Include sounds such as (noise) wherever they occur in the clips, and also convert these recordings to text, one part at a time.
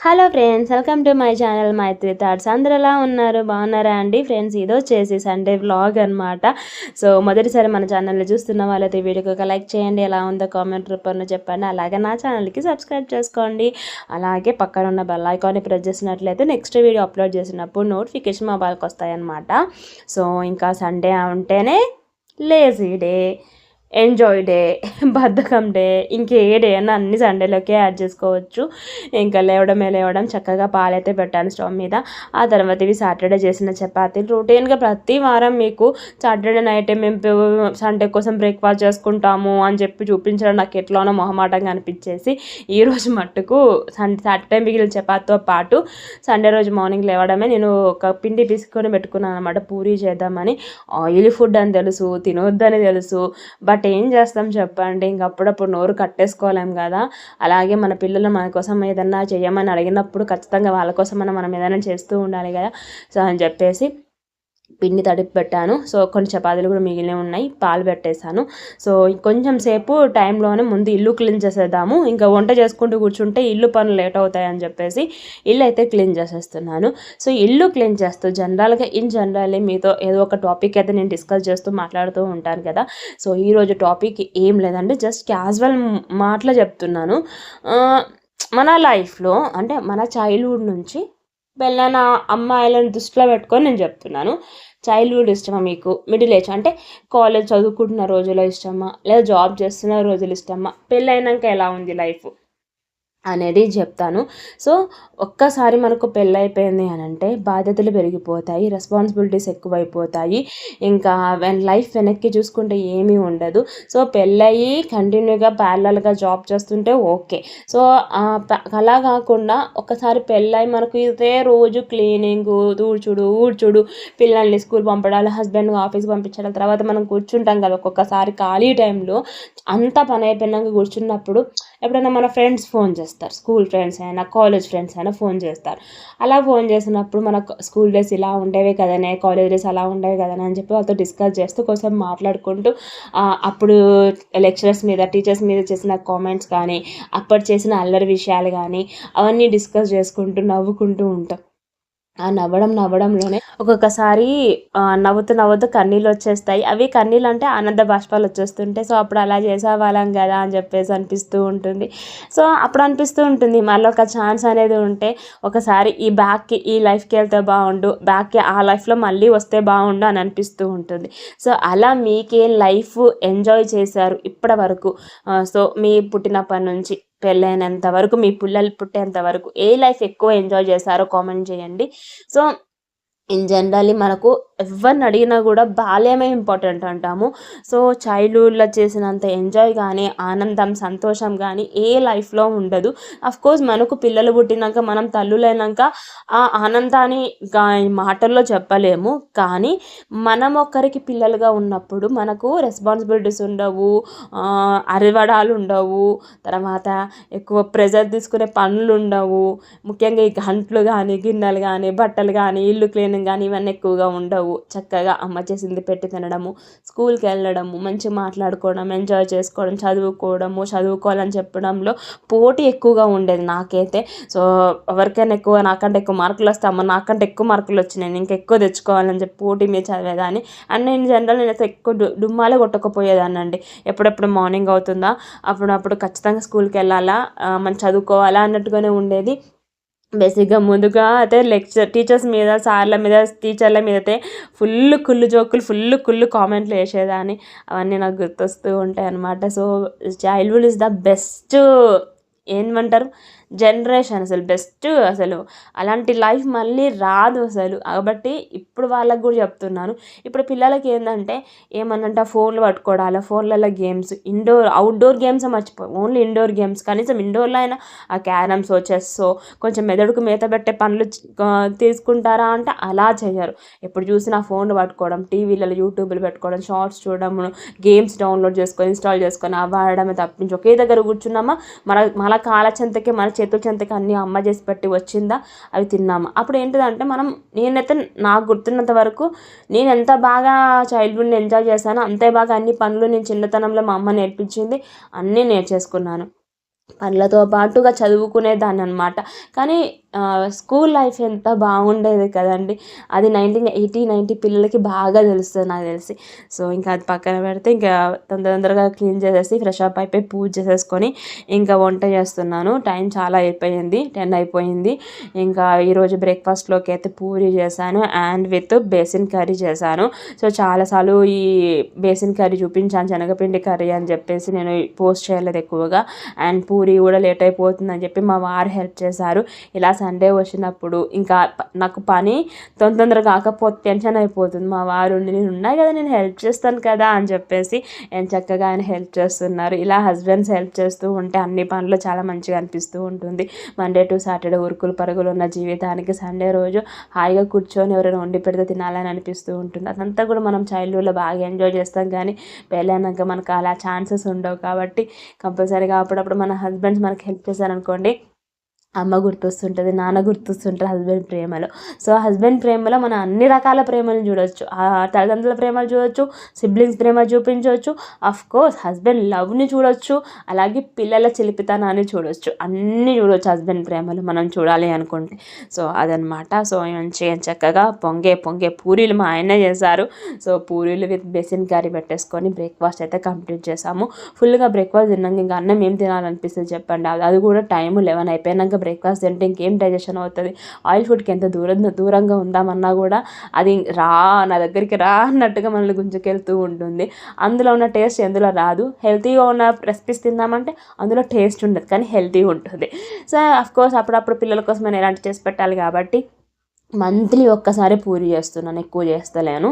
Hello friends welcome to my channel Maitri thoughts. అందరు ఎలా ఉన్నారు? బాగున్నారా అండి? ఫ్రెండ్స్ ఇది వచ్చేసి సండే వ్లాగ్ అనమాట సో మొదటిసారి మన ఛానల్ని చూస్తున్న వాళ్ళైతే వీడియోకి ఒక లైక్ చేయండి. ఎలా ఉందో కామెంట్ రూపంలో చెప్పండి. అలాగే నా ఛానల్కి సబ్స్క్రైబ్ చేసుకోండి. అలాగే పక్కన ఉన్న బెల్ ఐకాన్ని ప్రెస్ చేసినట్లయితే నెక్స్ట్ వీడియో అప్లోడ్ చేసినప్పుడు నోటిఫికేషన్ మొబైల్కి వస్తాయన్నమాట. సో ఇంకా సండే ఉంటేనే లేజీ డే. ఎంజాయ్ డే (laughs) బద్ధకం డే ఇంకే డే అని అన్ని సండేలోకే యాడ్ చేసుకోవచ్చు. ఇంకా లేవడమే లేవడం చక్కగా పాలైతే పెట్టాను స్టవ్ మీద. ఆ తర్వాత ఇవి సాటర్డే చేసిన చపాతీలు. రొటీన్గా ప్రతి వారం మీకు సాటర్డే నైట్ మేము సండే కోసం బ్రేక్ఫాస్ట్ చేసుకుంటాము అని చెప్పి చూపించడం నాకు ఎట్లానో మొహమాటంగా అనిపించేసి ఈరోజు మట్టుకు సండే సాటర్డే మిగిలిన చపాతీతో పాటు సండే రోజు మార్నింగ్ లేవడమే నేను ఒక పిండి పిసుకొని పెట్టుకున్నాను అనమాట పూరి చేద్దామని. ఆయిల్ ఫుడ్ అని తెలుసు తినొద్దని తెలుసు బట్ బట్ ఏం చేస్తాం చెప్పండి? ఇంక అప్పుడప్పుడు నోరు కట్టేసుకోలేం కదా? అలాగే మన పిల్లలు మన కోసం ఏదన్నా చేయమని అడిగినప్పుడు ఖచ్చితంగా వాళ్ళ కోసం మనం ఏదైనా చేస్తూ ఉండాలి కదా? సో అని చెప్పేసి పిండి తడిపి పెట్టాను. సో కొన్ని చపాతీలు కూడా మిగిలిన ఉన్నాయి. పాలు పెట్టేశాను. సో కొంచెం సేపు టైంలోనే ముందు ఇల్లు క్లీన్ చేసేద్దాము. ఇంకా వంట చేసుకుంటూ కూర్చుంటే ఇల్లు పనులు లేట్ అవుతాయని చెప్పేసి ఇల్లు అయితే క్లీన్ చేసేస్తున్నాను. సో ఇల్లు క్లీన్ చేస్తూ జనరల్గా ఇన్ జనరల్లీ మీతో ఏదో ఒక టాపిక్ అయితే నేను డిస్కస్ చేస్తూ మాట్లాడుతూ ఉంటాను కదా. సో ఈరోజు టాపిక్ ఏం లేదండి. జస్ట్ క్యాజువల్ మాటలు చెప్తున్నాను. మన లైఫ్లో అంటే మన చైల్డ్హుడ్ నుంచి వెళ్ళిన అమ్మాయిలను దృష్టిలో పెట్టుకొని నేను చెప్తున్నాను. చైల్డ్హుడ్ ఇష్టమా మీకు? మిడిల్ ఏజ్ అంటే కాలేజ్ చదువుకుంటున్న రోజులో ఇష్టమా? లేదా జాబ్ చేస్తున్న రోజులు ఇష్టమా? పెళ్ళైనాక ఎలా ఉంది లైఫ్ అనేది చెప్తాను. సో ఒక్కసారి మనకు పెళ్ళైపోయింది అని అంటే బాధ్యతలు పెరిగిపోతాయి రెస్పాన్సిబిలిటీస్ ఎక్కువైపోతాయి. ఇంకా వెన్ లైఫ్ వెనక్కి చూసుకుంటే ఏమీ ఉండదు. సో పెళ్ళయి కంటిన్యూగా ప్యారలల్గా జాబ్ చేస్తుంటే ఓకే. సో అలా కాకుండా ఒకసారి పెళ్ళై మనకు ఇదే రోజు క్లీనింగ్ తూడ్చుడు ఊడ్చుడు పిల్లల్ని స్కూల్ పంపడాలి హస్బెండ్ ఆఫీస్కి పంపించడం తర్వాత మనం కూర్చుంటాం కదా ఒక్కొక్కసారి ఖాళీ టైంలో అంత పని అయిపోయినాక కూర్చున్నప్పుడు ఎప్పుడైనా మన ఫ్రెండ్స్ ఫోన్ చేస్తారు స్కూల్ ఫ్రెండ్స్ అయినా కాలేజ్ ఫ్రెండ్స్ అయినా ఫోన్ చేస్తారు. అలా ఫోన్ చేసినప్పుడు మన స్కూల్ డేస్ ఇలా ఉండేవి కదనే కాలేజ్ డేస్ అలా ఉండేవి కదనే అని చెప్పి వాళ్ళతో డిస్కస్ చేస్తూ కొంచెం మాట్లాడుకుంటూ అప్పుడు లెక్చరర్స్ మీద టీచర్స్ మీద చేసిన కామెంట్స్ కానీ అప్పటి చేసిన అల్లరి విషయాలు కానీ అవన్నీ డిస్కస్ చేసుకుంటూ నవ్వుకుంటూ ఉంటాం. ఆ నవ్వడం నవ్వడంలోనే ఒక్కొక్కసారి నవ్వుతూ నవ్వుతూ కన్నీళ్ళు వచ్చేస్తాయి. అవి కన్నీళ్ళు అంటే ఆనంద బాష్పాలు వచ్చేస్తుంటాయి. సో అప్పుడు అలా చేసేవాళ్ళం కదా అని చెప్పేసి అనిపిస్తూ ఉంటుంది. సో అప్పుడు అనిపిస్తూ ఉంటుంది. మళ్ళీ ఒక ఛాన్స్ అనేది ఉంటే ఒకసారి ఈ బ్యాక్కి ఈ లైఫ్కి వెళ్తే బాగుండు. బ్యాక్కి ఆ లైఫ్లో మళ్ళీ వస్తే బాగుండు అని అనిపిస్తూ ఉంటుంది. సో అలా మీకే లైఫ్ ఎంజాయ్ చేశారు ఇప్పటి వరకు? సో మీ పుట్టినప్పటి నుంచి. పెళ్ళైనంత వరకు మీ పిల్లలు పుట్టేంత వరకు ఏ లైఫ్ ఎక్కువ ఎంజాయ్ చేశారో కామెంట్ చేయండి. సో ఇన్ జనరల్లీ మనకు ఎవరిని అడిగినా కూడా బాల్యమే ఇంపార్టెంట్ అంటాము. సో చైల్డ్హుడ్లో చేసినంత ఎంజాయ్ కానీ ఆనందం సంతోషం కానీ ఏ లైఫ్లో ఉండదు. కోర్స్ మనకు పిల్లలు పుట్టినాక మనం తల్లులైనాక ఆ ఆనందాన్ని మాటల్లో చెప్పలేము. కానీ మనం ఒక్కరికి పిల్లలుగా ఉన్నప్పుడు మనకు రెస్పాన్సిబిలిటీస్ ఉండవు అరవడాలు ఉండవు. తర్వాత ఎక్కువ ప్రెజర్ తీసుకునే పనులు ఉండవు. ముఖ్యంగా ఈ గంటలు కానీ గిన్నెలు కానీ బట్టలు కానీ ఇల్లు క్లీన్ కానీ ఇవన్నీ ఎక్కువగా ఉండవు. చక్కగా అమ్మ చేసింది పెట్టి తినడము స్కూల్కి వెళ్ళడము మంచిగా మాట్లాడుకోవడం ఎంజాయ్ చేసుకోవడం చదువుకోవడము చదువుకోవాలని చెప్పడంలో పోటీ ఎక్కువగా ఉండేది నాకైతే. సో ఎవరికైనా ఎక్కువ నాకంటే ఎక్కువ మార్కులు వస్తే అమ్మ నాకంటే ఎక్కువ మార్కులు వచ్చినాయి. నేను ఎక్కువ తెచ్చుకోవాలని చెప్పి పోటీ మీద చదివేదాన్ని. అండ్ నేను జనరల్ నేనైతే ఎక్కువ డుమ్మాలే కొట్టకపోయేదాన్ని అండి. ఎప్పుడెప్పుడు మార్నింగ్ అవుతుందా? అప్పుడప్పుడు ఖచ్చితంగా స్కూల్కి వెళ్ళాలా? మనం చదువుకోవాలా? అన్నట్టుగానే ఉండేది. బేసిక్గా ముందుగా అయితే లెక్చర్ టీచర్స్ మీద సార్ల మీద టీచర్ల మీద అయితే ఫుల్ కుళ్ళు జోకులు ఫుల్ కుళ్ళు కామెంట్లు వేసేదాన్ని. అవన్నీ నాకు గుర్తొస్తూ ఉంటాయి అన్నమాట so childhood is the best. ఏమంటారు జనరేషన్ అసలు బెస్ట్ అసలు అలాంటి లైఫ్ మళ్ళీ రాదు అసలు. కాబట్టి ఇప్పుడు వాళ్ళకు కూడా చెప్తున్నాను. ఇప్పుడు పిల్లలకి ఏంటంటే ఏమన్నంటే ఫోన్లు పట్టుకోవడాలి ఫోన్లలో గేమ్స్ ఇండోర్ అవుట్డోర్ గేమ్స్ మర్చిపోయి ఓన్లీ ఇండోర్ గేమ్స్. కనీసం ఇండోర్లో అయినా ఆ క్యారమ్స్ చెస్సో కొంచెం మెదడుకు మేత పెట్టే పనులు తీసుకుంటారా అంటే అలా చేయరు ఎప్పుడు చూసినా ఫోన్లు పట్టుకోవడం టీవీలలో యూట్యూబ్లు పెట్టుకోవడం షార్ట్స్ చూడడం గేమ్స్ డౌన్లోడ్ చేసుకొని ఇన్స్టాల్ చేసుకొని అవ్వడమే తప్పించి ఒకే దగ్గర కూర్చున్నామా? మన మన కాల మన చేతుల చెంతకి అన్ని అమ్మ చేసి పెట్టి వచ్చిందా? అవి తిన్నాము. అప్పుడు ఏంటిదంటే మనం నేనైతే నాకు గుర్తున్నంత వరకు నేను ఎంత బాగా చైల్డ్హుడ్ని ఎంజాయ్ చేశానో అంతే బాగా అన్ని పనులు నేను చిన్నతనంలో మా అమ్మ నేర్పించింది అన్నీ నేర్చేసుకున్నాను. పనులతో పాటుగా చదువుకునేదాన్ని అనమాట కానీ స్కూల్ లైఫ్ ఎంత బాగుండేది కదండి. అది నైన్టీన్ ఎయిటీ నైంటీ పిల్లలకి బాగా తెలుస్తుంది నాకు తెలిసి. సో ఇంకా అది పక్కన పెడితే ఇంకా తొందర తొందరగా క్లీన్ చేసేసి ఫ్రెష్ అప్ అయిపోయి పూజ చేసేసుకొని ఇంకా వంట చేస్తున్నాను. టైం చాలా అయిపోయింది టెన్ అయిపోయింది. ఇంకా ఈరోజు బ్రేక్ఫాస్ట్లోకి అయితే పూరి చేశాను అండ్ విత్ బేసిన్ కర్రీ చేశాను. సో చాలాసార్లు ఈ బేసిన్ కర్రీ చూపించాను శనగపిండి కర్రీ అని చెప్పేసి నేను పోస్ట్ చేయలేదు ఎక్కువగా. అండ్ పూరి కూడా లేట్ అయిపోతుందని చెప్పి మా వారు హెల్ప్ చేశారు. ఇలా సండే వచ్చినప్పుడు ఇంకా నాకు పని తొందర తొందరగా కాకపోతే టెన్షన్ అయిపోతుంది. మా వారు నేను ఉన్నాయి కదా నేను హెల్ప్ చేస్తాను కదా అని చెప్పేసి నేను చక్కగా ఆయన హెల్ప్ చేస్తున్నారు. ఇలా హస్బెండ్స్ హెల్ప్ చేస్తూ ఉంటే అన్ని పనులు చాలా మంచిగా అనిపిస్తూ ఉంటుంది. మండే టు సాటర్డే ఉరుకులు పరుగులు ఉన్న జీవితానికి సండే రోజు హాయిగా కూర్చొని ఎవరైనా వండి పెడితే తినాలని అనిపిస్తూ ఉంటుంది. అదంతా కూడా మనం చైల్డ్హుడ్లో బాగా ఎంజాయ్ చేస్తాం కానీ పెళ్ళైనాక మనకు అలా ఛాన్సెస్ ఉండవు కాబట్టి కంపల్సరీగా అప్పుడప్పుడు మన హస్బెండ్స్ మనకి హెల్ప్ చేశారనుకోండి అమ్మ గుర్తొస్తుంటుంది నాన్న గుర్తొస్తుంటారు హస్బెండ్ ప్రేమలో. సో హస్బెండ్ ప్రేమలో మనం అన్ని రకాల ప్రేమలు చూడొచ్చు. ఆ తల్లిదండ్రుల ప్రేమలు చూడొచ్చు సిబ్లింగ్స్ ప్రేమ చూపించవచ్చు అఫ్ కోర్స్ హస్బెండ్ లవ్ని చూడొచ్చు అలాగే పిల్లల చిలిపితనాన్ని చూడొచ్చు. అన్నీ చూడొచ్చు హస్బెండ్ ప్రేమలు మనం చూడాలి అనుకుంటే. సో అదనమాట సో మంచిగా చక్కగా పొంగే పొంగే పూరీలు మా ఆయన చేశారు. సో పూరీలు విత్ బెసిన్ కర్రీ పెట్టేసుకొని బ్రేక్ఫాస్ట్ అయితే కంప్లీట్ చేసాము ఫుల్గా బ్రేక్ఫాస్ట్ తిన్నాక ఇంకా అన్నం ఏం తినాలనిపిస్తుంది చెప్పండి. అది అది కూడా టైం లెవెన్ అయిపోయినాక బ్రేక్ఫాస్ట్ తింటే ఇంకేం డైజెషన్ అవుతుంది? ఆయిల్ ఫుడ్కి ఎంత దూరం దూరంగా ఉందామన్నా కూడా అది రా నా దగ్గరికి రా అన్నట్టుగా మనల్ని గుంజుకెళ్తూ ఉంటుంది. అందులో ఉన్న టేస్ట్ ఎందులో రాదు? హెల్తీగా ఉన్న రెసిపీస్ తిందామంటే అందులో టేస్ట్ ఉండదు కానీ హెల్తీగా ఉంటుంది. సో అఫ్ కోర్స్ అప్పుడప్పుడు పిల్లల కోసం నేను ఎలాంటి చేసి పెట్టాలి కాబట్టి మంత్లీ ఒక్కసారి పూరి చేస్తున్నాను ఎక్కువ చేస్తలేను.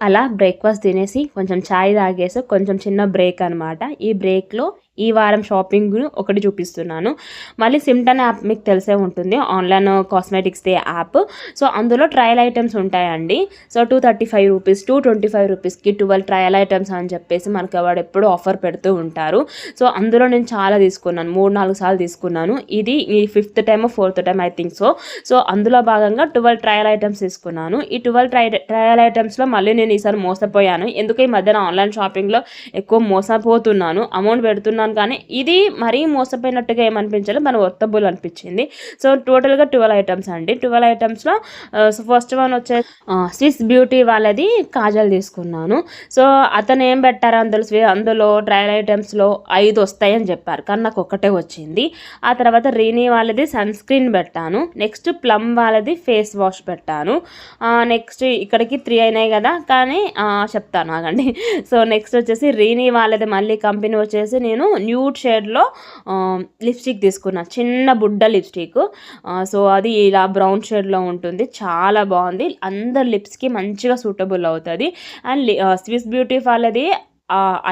అలా బ్రేక్ఫాస్ట్ తినేసి కొంచెం ఛాయ్ తాగేసి కొంచెం చిన్న బ్రేక్ అనమాట ఈ బ్రేక్లో ఈ వారం షాపింగ్ ఒకటి చూపిస్తున్నాను. మళ్ళీ సిమ్టన్ యాప్ మీకు తెలిసే ఉంటుంది. ఆన్లైన్ కాస్మెటిక్స్ యాప్ సో అందులో ట్రయల్ ఐటమ్స్ ఉంటాయండి. So two thirty five rupees two twenty five రూపీస్కి ట్వెల్వ్ ట్రయల్ ఐటమ్స్ అని చెప్పేసి మనకి వాడు ఎప్పుడు ఆఫర్ పెడుతూ ఉంటారు. సో అందులో నేను చాలా తీసుకున్నాను. మూడు నాలుగు సార్లు తీసుకున్నాను. ఇది ఈ fifth time fourth time I think so so అందులో భాగంగా ట్వెల్వ్ ట్రయల్ ఐటమ్స్ తీసుకున్నాను. ఈ ట్వెల్వ్ ట్రై ట్రయల్ ఐటమ్స్లో మళ్ళీ నేను ఈసారి మోసపోయాను. ఎందుకు ఈ మధ్యన ఆన్లైన్ షాపింగ్లో ఎక్కువ మోసపోతున్నాను. అమౌంట్ పెడుతున్నాను కానీ ఇది మరీ మోసపోయినట్టుగా ఏమనిపించలేదు మన వర్తబుల్ అనిపించింది. సో టోటల్గా ట్వెల్వ్ ఐటమ్స్ అండి. ట్వెల్వ్ ఐటమ్స్లో ఫస్ట్ వన్ వచ్చే స్విస్ బ్యూటీ వాళ్ళది కాజల్ తీసుకున్నాను. సో అతను ఏం పెట్టారు అందులో అందులో ట్రయల్ ఐటమ్స్లో ఐదు వస్తాయని చెప్పారు. కానీ నాకు ఒకటే వచ్చింది. ఆ తర్వాత రీనీ వాళ్ళది సన్ స్క్రీన్ పెట్టాను. నెక్స్ట్ ప్లమ్ వాళ్ళది ఫేస్ వాష్ పెట్టాను. నెక్స్ట్ ఇక్కడికి త్రీ అయినాయి కదా కానీ చెప్తాను ఆగండి. సో నెక్స్ట్ వచ్చేసి రీనీ వాళ్ళది మళ్ళీ కంపెనీ వచ్చేసి నేను న్యూడ్ షేడ్లో లిప్స్టిక్ తీసుకున్నా. చిన్న బుడ్డ లిప్స్టిక్ సో అది ఇలా బ్రౌన్ షేడ్లో ఉంటుంది. చాలా బాగుంది. అందరు లిప్స్కి మంచిగా సూటబుల్ అవుతుంది. అండ్ స్విస్ బ్యూటీ వాళ్ళది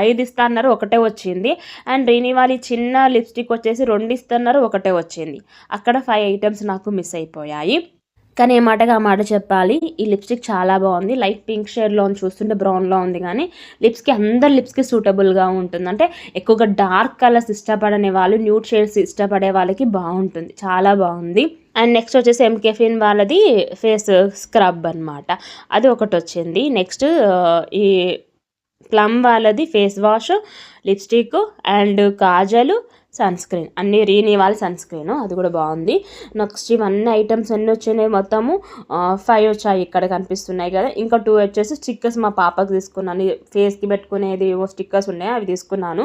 ఐదు ఇస్తున్నారు ఒకటే వచ్చింది. అండ్ రీనివాలి చిన్న లిప్స్టిక్ వచ్చేసి రెండు ఇస్తున్నారు ఒకటే వచ్చింది. అక్కడ ఫైవ్ ఐటమ్స్ నాకు మిస్ అయిపోయాయి. కానీ ఏ మాటగా ఆ మాట చెప్పాలి. ఈ లిప్స్టిక్ చాలా బాగుంది. లైట్ పింక్ షేడ్లో చూస్తుంటే బ్రౌన్లో ఉంది కానీ లిప్స్కి అందరు లిప్స్కి సూటబుల్గా ఉంటుంది. అంటే ఎక్కువగా డార్క్ కలర్స్ ఇష్టపడని వాళ్ళు న్యూట్ షేడ్స్ ఇష్టపడే వాళ్ళకి బాగుంటుంది. చాలా బాగుంది. అండ్ నెక్స్ట్ వచ్చేసి ఎంకెఫిన్ వాళ్ళది ఫేస్ స్క్రబ్ అన్నమాట. అది ఒకటి వచ్చింది. నెక్స్ట్ ఈ ప్లమ్ వాళ్ళది face wash lipstick and kajal sunscreen అన్ని రీనివాల్ సన్ స్క్రీన్ అది కూడా బాగుంది. నెక్స్ట్ ఇవన్నీ ఐటమ్స్ అన్నీ వచ్చినాయి మొత్తము ఫైవ్ వచ్చాయి ఇక్కడ కనిపిస్తున్నాయి కదా. ఇంకా టూ వచ్చేసి స్టిక్కర్స్ మా పాపకి తీసుకున్నాను. ఫేస్కి పెట్టుకునేది స్టిక్కర్స్ ఉన్నాయి అవి తీసుకున్నాను.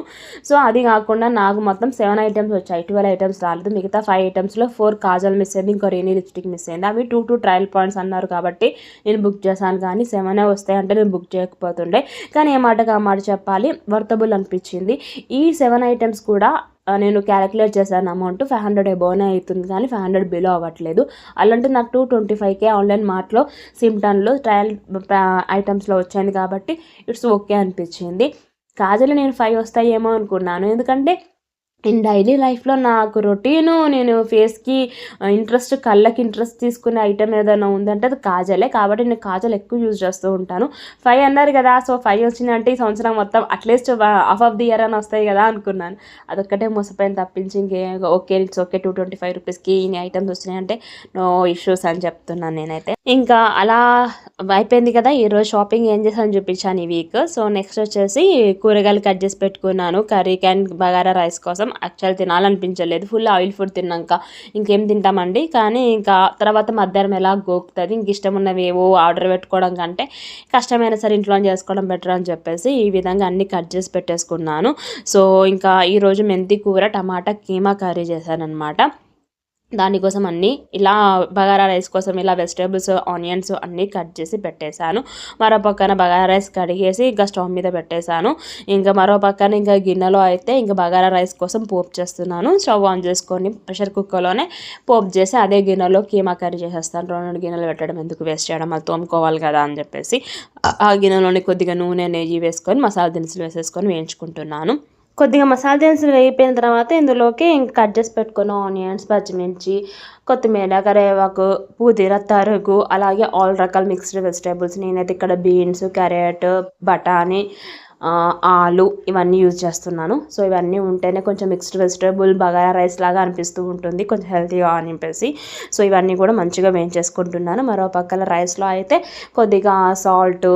సో అది కాకుండా నాకు మొత్తం సెవెన్ ఐటమ్స్ వచ్చాయి. ట్వెల్వ్ ఐటమ్స్ రాలేదు. మిగతా ఫైవ్ ఐటమ్స్లో ఫోర్ కాజల్ మిస్ అయింది ఇంకో రీని లిప్స్టిక్ మిస్ అయింది. అవి టూ టూ ట్రయల్ పాయింట్స్ అన్నారు కాబట్టి నేను బుక్ చేశాను కానీ సెవెన్ వస్తాయి అంటే నేను బుక్ చేయకపోతుండే. కానీ ఏ మాటగా ఆ మాట చెప్పాలి? వర్తబుల్ అనిపించింది. ఈ సెవెన్ ఐటమ్స్ కూడా నేను క్యాలిక్యులేట్ చేశాను అమౌంట్ ఫైవ్ హండ్రెడ్ ఎబోనే అవుతుంది కానీ ఫైవ్ హండ్రెడ్ బిలో అవ్వట్లేదు. అలాంటి నాకు టూ ట్వంటీ ఫైవ్కే ఆన్లైన్ మార్ట్లో సిమ్టన్లో ట్రయల్ ఐటమ్స్లో వచ్చింది కాబట్టి ఇట్స్ ఓకే అనిపించింది. కాజలు నేను ఫైవ్ వస్తాయేమో అనుకున్నాను. ఎందుకంటే ఇన్ డైలీ లైఫ్లో నాకు రొటీను నేను ఫేస్కి ఇంట్రెస్ట్ కళ్ళకి ఇంట్రెస్ట్ తీసుకునే ఐటమ్ ఏదైనా ఉందంటే అది కాజలే. కాబట్టి నేను కాజల్ ఎక్కువ యూజ్ చేస్తూ ఉంటాను. ఫైవ్ అన్నారు కదా సో ఫైవ్ వచ్చిందంటే ఈ సంవత్సరం మొత్తం at least half of the year అని వస్తాయి కదా అనుకున్నాను. అదొక్కటే మోసపోయిన తప్పించి ఇంకే okay it's okay two twenty five రూపీస్కి ఇన్ని ఐటమ్స్ వచ్చినాయంటే నో ఇష్యూస్ అని చెప్తున్నాను నేనైతే. ఇంకా అలా అయిపోయింది కదా ఈరోజు షాపింగ్ ఏం చేశాను చూపించాను ఈ వీక్ సో నెక్స్ట్ వచ్చేసి కూరగాయలు కట్ చేసి పెట్టుకున్నాను. కర్రీకి అండ్ బగారా రైస్ కోసం. యాక్చువల్ తినాలనిపించలేదు. ఫుల్ ఆయిల్ ఫుడ్ తిన్నాక ఇంకేం తింటామండి? కానీ ఇంకా తర్వాత మధ్యాహ్నం ఎలా గోకుతుంది ఇంక ఇష్టం ఉన్నవి ఏవో ఆర్డర్ పెట్టుకోవడం కంటే కష్టమైన సరే ఇంట్లో చేసుకోవడం బెటర్ అని చెప్పేసి ఈ విధంగా అన్ని కట్ చేసి పెట్టేసుకున్నాను. సో ఇంకా ఈరోజు మెంతి కూర టమాటా కీమా కర్రీ చేశానమాట దానికోసం అన్నీ ఇలా బగారా రైస్ కోసం ఇలా వెజిటేబుల్స్ ఆనియన్స్ అన్నీ కట్ చేసి పెట్టేశాను. మరో పక్కన బగారా రైస్ కడిగేసి ఇంకా స్టవ్ మీద పెట్టేశాను. ఇంకా మరో పక్కన ఇంకా గిన్నెలో అయితే ఇంకా బగారా రైస్ కోసం పోపు చేస్తున్నాను. స్టవ్ ఆన్ చేసుకొని ప్రెషర్ కుక్కర్లోనే పోపు చేసి అదే గిన్నెలో కీమా కర్రీ చేసేస్తాను. రెండు గిన్నెలు పెట్టడం ఎందుకు వేస్ట్ చేయడం అది తోముకోవాలి కదా అని చెప్పేసి ఆ గిన్నెలోని కొద్దిగా నూనె నెయ్యి వేసుకొని మసాలా దినుసులు వేసేసుకొని వేయించుకుంటున్నాను. కొద్దిగా మసాలా దినుసులు వేగిపోయిన తర్వాత ఇందులోకి ఇంక కట్ చేసి పెట్టుకున్న ఆనియన్స్ పచ్చిమిర్చి కొత్తిమీర కరివేపాకు పుదీనా తరుగు అలాగే ఆల్ రకాల మిక్స్డ్ వెజిటేబుల్స్ నేనైతే ఇక్కడ బీన్స్ క్యారెట్ బఠానీ ఆలు ఇవన్నీ యూజ్ చేస్తున్నాను. సో ఇవన్నీ ఉంటేనే కొంచెం మిక్స్డ్ వెజిటేబుల్ బగారా రైస్ లాగా అనిపిస్తూ ఉంటుంది. కొంచెం హెల్తీగా అనిపేసి సో ఇవన్నీ కూడా మంచిగా వేయించేసుకుంటున్నాను. మరో పక్కన రైస్లో అయితే కొద్దిగా సాల్ట్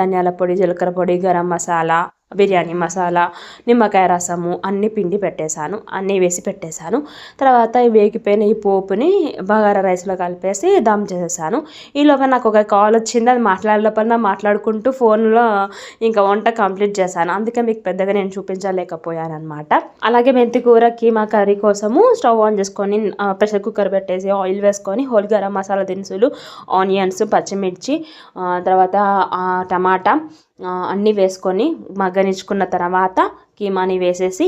ధనియాల పొడి జీలకర్ర పొడి గరం మసాలా బిర్యానీ మసాలా నిమ్మకాయ రసము అన్నీ పిండి పెట్టేశాను అన్నీ వేసి పెట్టేశాను. తర్వాత వేగిపోయిన ఈ పోపుని బగారా రైస్లో కలిపేసి దమ్ చేసేసాను. ఈలోగా నాకు ఒక కాల్ వచ్చింది అది మాట్లాడలోపల మాట్లాడుకుంటూ ఫోన్లో ఇంకా వంట కంప్లీట్ చేశాను. అందుకే మీకు పెద్దగా నేను చూపించలేకపోయాను అనమాట అలాగే మెంతి కూరకి మా కర్రీ కోసము స్టవ్ ఆన్ చేసుకొని ప్రెషర్ కుక్కర్ పెట్టేసి ఆయిల్ వేసుకొని హోల్ గరం మసాలా దినుసులు ఆనియన్స్ పచ్చిమిర్చి తర్వాత టమాటా అన్నీ వేసుకొని మగ్గనిచ్చుకున్న తర్వాత కీమాని వేసేసి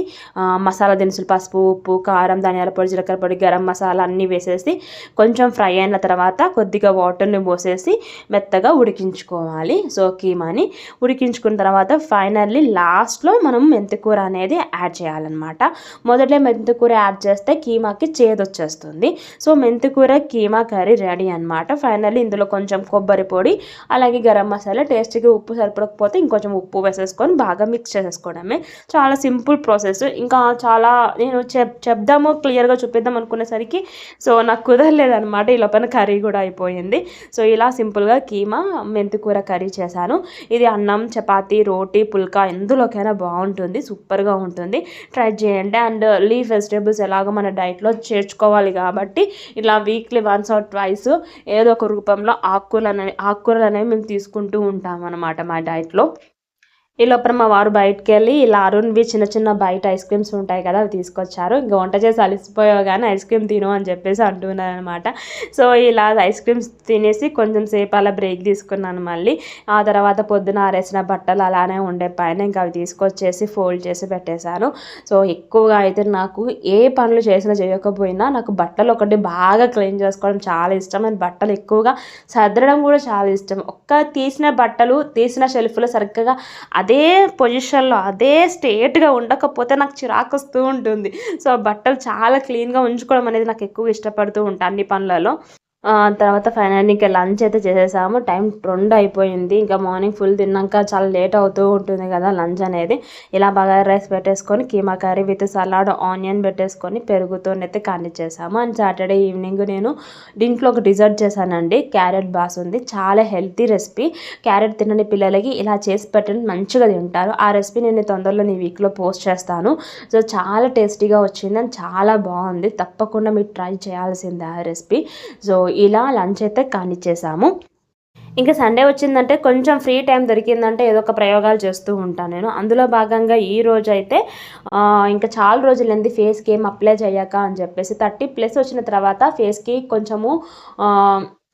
మసాలా దినుసులు పసుపు ఉప్పు కారం ధనియాల పొడి జీలకర్ర పొడి గరం మసాలా అన్నీ వేసేసి కొంచెం ఫ్రై అయిన తర్వాత కొద్దిగా వాటర్ని పోసేసి మెత్తగా ఉడికించుకోవాలి. సో కీమాని ఉడికించుకున్న తర్వాత ఫైనల్లీ లాస్ట్లో మనం మెంతికూర అనేది యాడ్ చేయాలన్నమాట. మొదట్లో మెంతికూర యాడ్ చేస్తే కీమాకి చేదు వచ్చేస్తుంది సో మెంతికూర కీమా కర్రీ రెడీ అనమాట ఫైనల్లీ ఇందులో కొంచెం కొబ్బరి పొడి అలాగే గరం మసాలా టేస్ట్గా ఉప్పు సరిపడకపోతే ఇంకొంచెం ఉప్పు వేసేసుకొని బాగా మిక్స్ చేసేసుకోవడమే. చాలా సింపుల్ ప్రాసెస్. ఇంకా చాలా నేను చెప్ చెప్దాము క్లియర్గా చూపిద్దాం అనుకునేసరికి సో నాకు కుదరలేదనమాట ఈ లోపల కర్రీ కూడా అయిపోయింది. సో ఇలా సింపుల్గా కీమా మెంతికూర కర్రీ చేశాను. ఇది అన్నం చపాతీ రోటీ పుల్కా ఎందులోకైనా బాగుంటుంది. సూపర్గా ఉంటుంది. ట్రై చేయండి. అండ్ లీఫ్ వెజిటేబుల్స్ ఎలాగో మన డైట్లో చేర్చుకోవాలి కాబట్టి ఇలా వీక్లీ వన్స్ ఆర్ ట్వైస్ ఏదో ఒక రూపంలో ఆకుకూరలు అనేవి ఆకుకూరలు అనేవి మేము తీసుకుంటూ ఉంటాం అనమాట మా డైట్లో. ఈ లోపల మా వారు బయటకు వెళ్ళి ఇలా అరుణ్వి చిన్న చిన్న బయట ఐస్ క్రీమ్స్ ఉంటాయి కదా అవి తీసుకొచ్చారు. ఇంకా వంట చేసి అలసిపోయావు కానీ ఐస్ క్రీమ్ తిను అని చెప్పేసి అంటున్నారు అనమాట సో ఇలా ఐస్ క్రీమ్స్ తినేసి కొంచెం సేపు అలా బ్రేక్ తీసుకున్నాను మళ్ళీ. ఆ తర్వాత పొద్దున ఆరేసిన బట్టలు అలానే ఉండే పైన ఇంకా అవి తీసుకొచ్చేసి ఫోల్డ్ చేసి పెట్టేశాను. సో ఎక్కువగా అయితే నాకు ఏ పనులు చేసినా చేయకపోయినా నాకు బట్టలు ఒకటి బాగా క్లీన్ చేసుకోవడం చాలా ఇష్టం. అండ్ బట్టలు ఎక్కువగా సర్దడం కూడా చాలా ఇష్టం. ఒక్క తీసిన బట్టలు తీసిన షెల్ఫ్లో సరిగ్గా అదే పొజిషన్లో అదే స్టేట్గా ఉండకపోతే నాకు చిరాకు వస్తూ ఉంటుంది. సో బట్టలు చాలా క్లీన్గా ఉంచుకోవడం అనేది నాకు ఎక్కువ ఇష్టపడుతూ ఉంటాను అన్ని పనులలో. తర్వాత ఫైనల్ ఇంకా లంచ్ అయితే చేసేసాము. టైం రెండు అయిపోయింది. ఇంకా మార్నింగ్ ఫుల్ తిన్నాక చాలా లేట్ అవుతూ ఉంటుంది కదా లంచ్ అనేది. ఇలా బగారా రైస్ పెట్టేసుకొని keema curry with salad onion పెట్టేసుకొని పెరుగుతోనైతే కానిచ్చేసాము అండ్ సాటర్డే ఈవినింగ్ నేను దీంట్లో ఒక డిజర్ట్ చేశానండి. క్యారెట్ బాస్ ఉంది. చాలా హెల్తీ రెసిపీ క్యారెట్ తినని పిల్లలకి ఇలా చేసి పెట్టండి మంచిగా తింటారు. ఆ రెసిపీ నేను తొందరలో ఈ వీక్లో పోస్ట్ చేస్తాను. సో చాలా టేస్టీగా వచ్చింది అండ్ చాలా బాగుంది. తప్పకుండా మీరు ట్రై చేయాల్సిందే ఆ రెసిపీ సో ఇలా లంచ్ అయితే కానిచ్చేసాము. ఇంకా సండే వచ్చిందంటే కొంచెం ఫ్రీ టైం దొరికిందంటే ఏదో ఒక ప్రయోగాలు చేస్తూ ఉంటాను నేను. అందులో భాగంగా ఈ రోజు అయితే ఇంకా చాలా రోజులైంది ఫేస్కి ఏం అప్లై చేయక అని చెప్పేసి. థర్టీ ప్లస్ వచ్చిన తర్వాత ఫేస్కి కొంచెము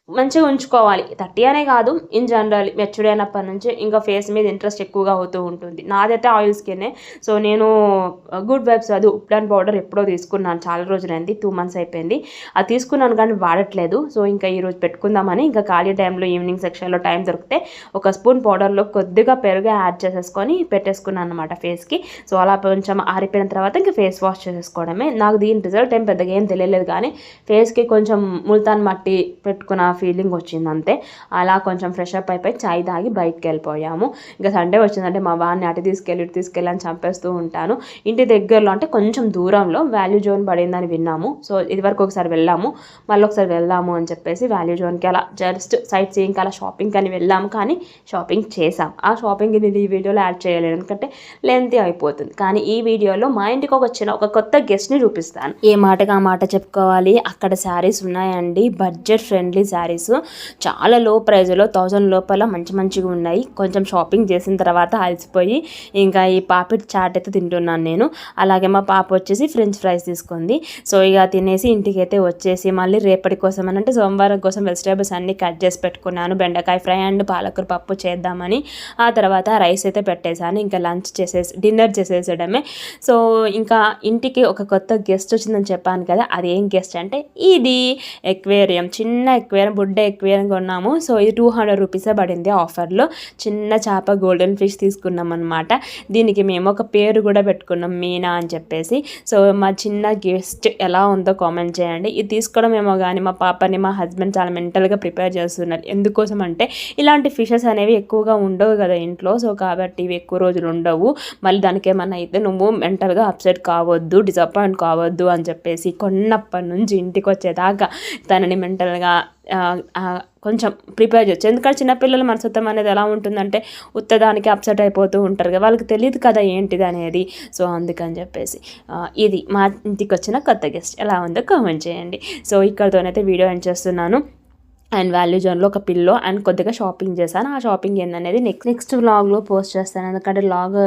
మంచిగా ఉంచుకోవాలి. థర్టీ అనే కాదు ఇన్ జనరల్ మెచ్యూర్ అయినప్పటి నుంచి ఇంకా ఫేస్ మీద ఇంట్రెస్ట్ ఎక్కువగా అవుతూ ఉంటుంది. నాదైతే ఆయిల్ స్కిన్నే సో నేను uh, గుడ్ వైబ్స్ అది ఉప్లాన్ పౌడర్ ఎప్పుడో తీసుకున్నాను. చాలా రోజులైంది టూ మంత్స్ అయిపోయింది. అది తీసుకున్నాను కానీ వాడట్లేదు. సో ఇంకా ఈరోజు పెట్టుకుందామని ఇంకా ఖాళీ టైంలో ఈవినింగ్ సెక్షన్లో టైం దొరికితే ఒక స్పూన్ పౌడర్లో కొద్దిగా పెరుగు యాడ్ చేసేసుకొని పెట్టేసుకున్నాను అనమాట ఫేస్కి సో అలా కొంచెం ఆరిపోయిన తర్వాత ఇంకా ఫేస్ వాష్ చేసేసుకోవడమే. నాకు దీని రిజల్ట్ ఏం పెద్దగా ఏం తెలియలేదు కానీ ఫేస్కి కొంచెం ముల్తాన్ మట్టి పెట్టుకున్న ఫీలింగ్ వచ్చింది అంతే అలా కొంచెం ఫ్రెష్ అప్ అయిపోయి చాయ్ తాగి బయటకు వెళ్ళిపోయాము. ఇంకా సండే వచ్చిందంటే మా వాడిని అటు తీసుకెళ్ళి ఇటు తీసుకెళ్ళి అని చంపేస్తూ ఉంటాను. ఇంటి దగ్గరలో అంటే కొంచెం దూరంలో వాల్యూ జోన్ పడిందని విన్నాము. సో ఇదివరకు ఒకసారి వెళ్ళాము. మళ్ళీ ఒకసారి వెళ్దాము అని చెప్పేసి వాల్యూ జోన్కి అలా జస్ట్ సైట్ సీయింగ్కి అలా షాపింగ్ అని వెళ్ళాము. కానీ షాపింగ్ చేసాం ఆ షాపింగ్ నేను ఈ వీడియోలో యాడ్ చేయలేను. ఎందుకంటే లెంతీ అయిపోతుంది. కానీ ఈ వీడియోలో మా ఇంటికి ఒక వచ్చిన ఒక కొత్త గెస్ట్ని చూపిస్తాను. ఏ మాటగా ఆ మాట చెప్పుకోవాలి? అక్కడ శారీస్ ఉన్నాయండి. బడ్జెట్ ఫ్రెండ్లీ శారీస్ చాలా లో ప్రైజ్లో థౌజండ్ లోపల మంచి మంచిగా ఉన్నాయి. కొంచెం షాపింగ్ చేసిన తర్వాత అలసిపోయి ఇంకా ఈ పాపిడ్ చాట్ అయితే తింటున్నాను నేను. అలాగే మా పాప వచ్చేసి ఫ్రెంచ్ ఫ్రైస్ తీసుకుంది. సో ఇక తినేసి ఇంటికి అయితే వచ్చేసి మళ్ళీ రేపటి కోసం అని అంటే సోమవారం కోసం వెజిటేబుల్స్ అన్నీ కట్ చేసి పెట్టుకున్నాను. బెండకాయ ఫ్రై అండ్ పాలకూర పప్పు చేద్దామని. ఆ తర్వాత రైస్ అయితే పెట్టేశాను. ఇంకా లంచ్ చేసేసి డిన్నర్ చేసేసడమే సో ఇంకా ఇంటికి ఒక కొత్త గెస్ట్ వచ్చిందని చెప్పాను కదా అది ఏం గెస్ట్ అంటే ఇది. ఎక్వేరియం చిన్న ఎక్వేరియం బుడ్డ ఎక్వేరియం కొన్నాము. సో ఇది టూ హండ్రెడ్ రూపీసే పడింది ఆఫర్లో. చిన్న చేప గోల్డెన్ ఫిష్ తీసుకున్నాం అనమాట దీనికి మేము ఒక పేరు కూడా పెట్టుకున్నాం మీనా అని చెప్పేసి. సో మా చిన్న గెస్ట్ ఎలా ఉందో కామెంట్ చేయండి. ఇది తీసుకోవడం ఏమో కానీ మా పాపని మా హస్బెండ్ చాలా మెంటల్గా ప్రిపేర్ చేస్తున్నారు. ఎందుకోసం అంటే ఇలాంటి ఫిషెస్ అనేవి ఎక్కువగా ఉండవు కదా ఇంట్లో. సో కాబట్టి ఇవి ఎక్కువ రోజులు ఉండవు. మళ్ళీ దానికి ఏమన్నా అయితే నువ్వు మెంటల్గా అప్సెట్ కావద్దు డిసప్పాయింట్ కావద్దు అని చెప్పేసి కొన్నప్పటి నుంచి ఇంటికి వచ్చేదాకా తనని మెంటల్గా కొంచెం ప్రిపేర్ చేయొచ్చు. ఎందుకంటే చిన్నపిల్లల మనస్తత్వం అనేది ఎలా ఉంటుందంటే ఉత్తదానికి అప్సెట్ అయిపోతూ ఉంటారు కదా వాళ్ళకి తెలియదు కదా ఏంటిది అనేది. సో అందుకని చెప్పేసి ఇది మా ఇంటికి వచ్చిన కొత్త గెస్ట్. ఎలా ఉందో కామెంట్ చేయండి. సో ఇక్కడతోనైతే వీడియో ఎండ్ చేస్తున్నాను. అండ్ వాల్యూ జోన్లో ఒక పిల్లో అండ్ కొద్దిగా షాపింగ్ చేశాను. ఆ షాపింగ్ ఏందనేది నెక్స్ట్ నెక్స్ట్ వ్లాగ్లో పోస్ట్ చేస్తాను. ఎందుకంటే లాగ్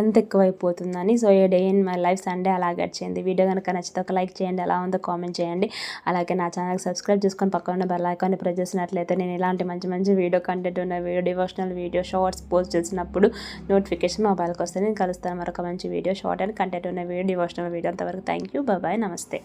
ఎంత ఎక్కువైపోతుందని. So a day in my life Sunday అలా గడిచింది వీడియో కనుక నచ్చితే ఒక లైక్ చేయండి. ఎలా ఉందో కామెంట్ చేయండి. అలాగే నా ఛానల్కి సబ్స్క్రైబ్ చేసుకొని పక్కన ఉన్న బెల్ ఐకాన్ని ప్రెస్ చేసినట్లయితే నేను ఇలాంటి మంచి మంచి వీడియో కంటెంట్ ఉన్న video devotional video shorts post చేసినప్పుడు నోటిఫికేషన్ మొబైల్కి వస్తే నేను కలుస్తాను మరొక మంచి వీడియో షార్ట్ అండ్ కంటెంట్ ఉన్న వీడియో డివోషనల్ వీడియో అంతవరకు. Thank you bye. నమస్తే.